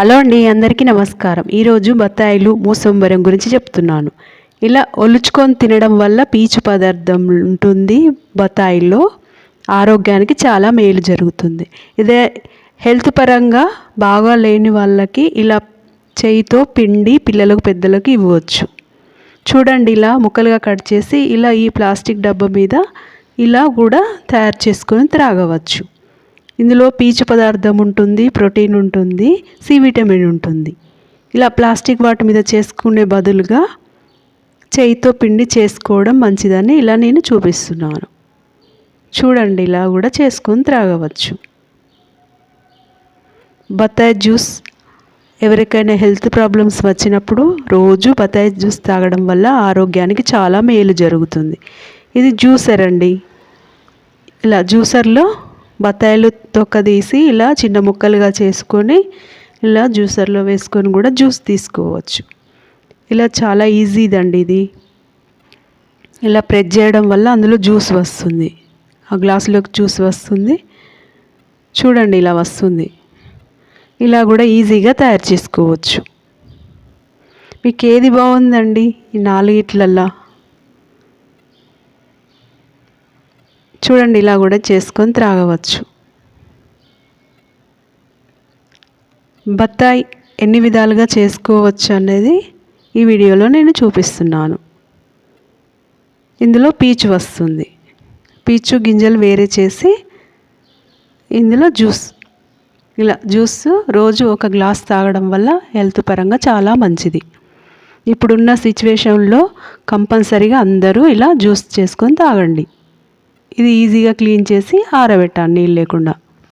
Hello అండి అందరికీ నమస్కారం. ఈరోజు బత్తాయిలు మూసంబరం గురించి చెప్తున్నాను. ఇలా ఒలుచుకొని తినడం వల్ల పీచు పదార్థం ఉంటుంది బత్తాయిల్లో. ఆరోగ్యానికి చాలా మేలు జరుగుతుంది. ఇదే హెల్త్ పరంగా బాగా లేని వాళ్ళకి ఇలా చేయితో పిండి పిల్లలకు పెద్దలకు ఇవ్వచ్చు. చూడండి ఇలా ముక్కలుగా కట్ చేసి ఇలా ఈ ప్లాస్టిక్ డబ్బా మీద ఇలా కూడా తయారు చేసుకొని త్రాగవచ్చు. ఇందులో పీచు పదార్థం ఉంటుంది ప్రోటీన్ ఉంటుంది సి విటమిన్ ఉంటుంది. ఇలా ప్లాస్టిక్ వాటి మీద చేసుకునే బదులుగా చేయితో పిండి చేసుకోవడం మంచిదని ఇలా నేను చూపిస్తున్నాను. చూడండి ఇలా కూడా చేసుకొని త్రాగవచ్చు. బత్తాయి జ్యూస్ ఎవరికైనా హెల్త్ ప్రాబ్లమ్స్ వచ్చినప్పుడు రోజు బత్తాయి జ్యూస్ తాగడం వల్ల ఆరోగ్యానికి చాలా మేలు జరుగుతుంది. ఇది జ్యూసర్ అండి. ఇలా జ్యూసర్లో బత్తాయిలు తొక్క తీసి ఇలా చిన్న ముక్కలుగా చేసుకొని ఇలా జ్యూసర్లో వేసుకొని కూడా జ్యూస్ తీసుకోవచ్చు. ఇలా చాలా ఈజీదండి ఇది. ఇలా ప్రెస్ చేయడం వల్ల అందులో జ్యూస్ వస్తుంది. ఆ గ్లాసులోకి జ్యూస్ వస్తుంది. చూడండి ఇలా వస్తుంది. ఇలా కూడా ఈజీగా తయారు చేసుకోవచ్చు. మీకు ఏది బాగుందండి ఈ నాలుగిట్లల్లా? చూడండి ఇలా కూడా చేసుకొని త్రాగవచ్చు. బత్తాయి ఎన్ని విధాలుగా చేసుకోవచ్చు అనేది ఈ వీడియోలో నేను చూపిస్తున్నాను. ఇందులో పీచు వస్తుంది. పీచు గింజలు వేరే చేసి ఇందులో జ్యూస్. ఇలా జ్యూస్ రోజు ఒక గ్లాస్ తాగడం వల్ల హెల్త్ పరంగా చాలా మంచిది. ఇప్పుడున్న సిచ్యువేషన్లో కంపల్సరీగా అందరూ ఇలా జ్యూస్ చేసుకొని తాగండి. ఇది ఈజీగా క్లీన్ చేసి ఆరబెట్టాను నీళ్ళు లేకుండా.